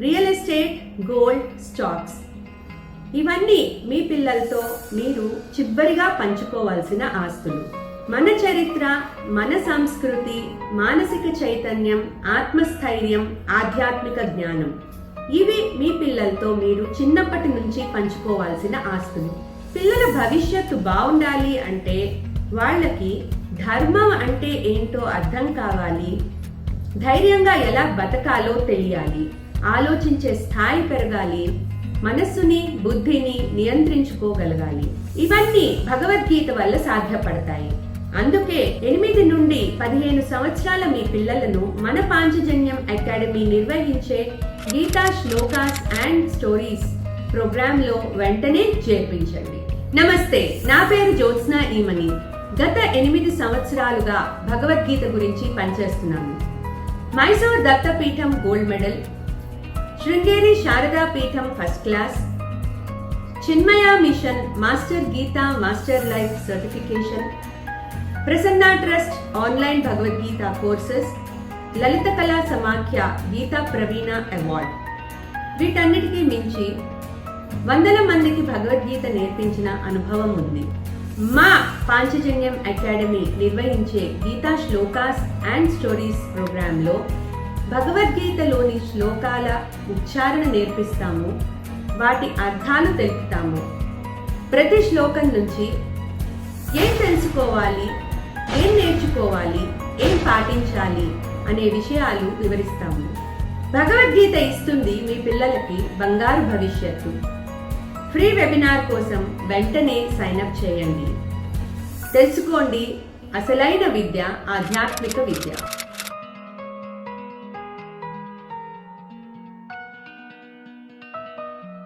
Real estate gold stocks. ఇవన్నీ మీ పిల్లలతో మీరు చివరిగా పంచుకోవాల్సిన ఆస్తులు. మన చరిత్ర మన సంస్కృతి మానసిక చైతన్యం ఆత్మస్థైర్యం ఆధ్యాత్మిక జ్ఞానం. ఇవి మీ పిల్లలతో మీరు చిన్నప్పటి నుంచి పంచుకోవాల్సిన ఆస్తులు. పిల్లల భవిష్యత్తు బాగుండాలి అంటే వాళ్ళకి ధర్మం అంటే ఏంటో అర్థం కావాలి. ధైర్యంగా ఎలా బతకాలో తెలియాలి. ఆలోచించే స్థాయి పెరగాలి మనస్సుని బుద్ధిని నియంత్రించుకోగలగాలి. ఇవన్నీ భగవద్గీత వల్ల సాధ్యపడతాయి. అందుకే ఎనిమిది నుండి పదిహేను సంవత్సరాల మీ పిల్లలను మన పాంచజన్యం అకాడమీ నిర్వహించే గీతా శ్లోకాస్ అండ్ స్టోరీస్ ప్రోగ్రామ్లో వెంటనే చేర్పించండి. నమస్తే నా పేరు జ్యోత్స్న ఈమని గత ఎనిమిది సంవత్సరాలుగా భగవద్గీత గురించి పనిచేస్తున్నాను. Mysore Dattapeetham gold medal Sringeri Sharada Peetham first class. Chinmaya mission master Gita master life certification. Prasanna trust online Bhagavadgita courses. Lalitha Kala Samakhya Gita ప్రవీణ అవార్డ్. వీటన్నిటికీ మించి వందల మందికి భగవద్గీత నేర్పించిన అనుభవం ఉంది. మా పాంచజన్యం అకాడమీ నిర్వహించే గీతా శ్లోకాస్ అండ్ స్టోరీస్ ప్రోగ్రాంలో భగవద్గీతలోని శ్లోకాల ఉచ్చారణ నేర్పిస్తాము వాటి అర్థాలు తెలుపుతాము. ప్రతి శ్లోకం నుంచి ఏం తెలుసుకోవాలి ఏం నేర్చుకోవాలి ఏం పాటించాలి అనే విషయాలు వివరిస్తాము. భగవద్గీత ఇస్తుంది మీ పిల్లలకి బంగారు భవిష్యత్తు. ఫ్రీ వెబినార్ కోసం వెంటనే సైన్ అప్ చేయండి. తెలుసుకోండి అసలైన విద్య ఆధ్యాత్మిక విద్య.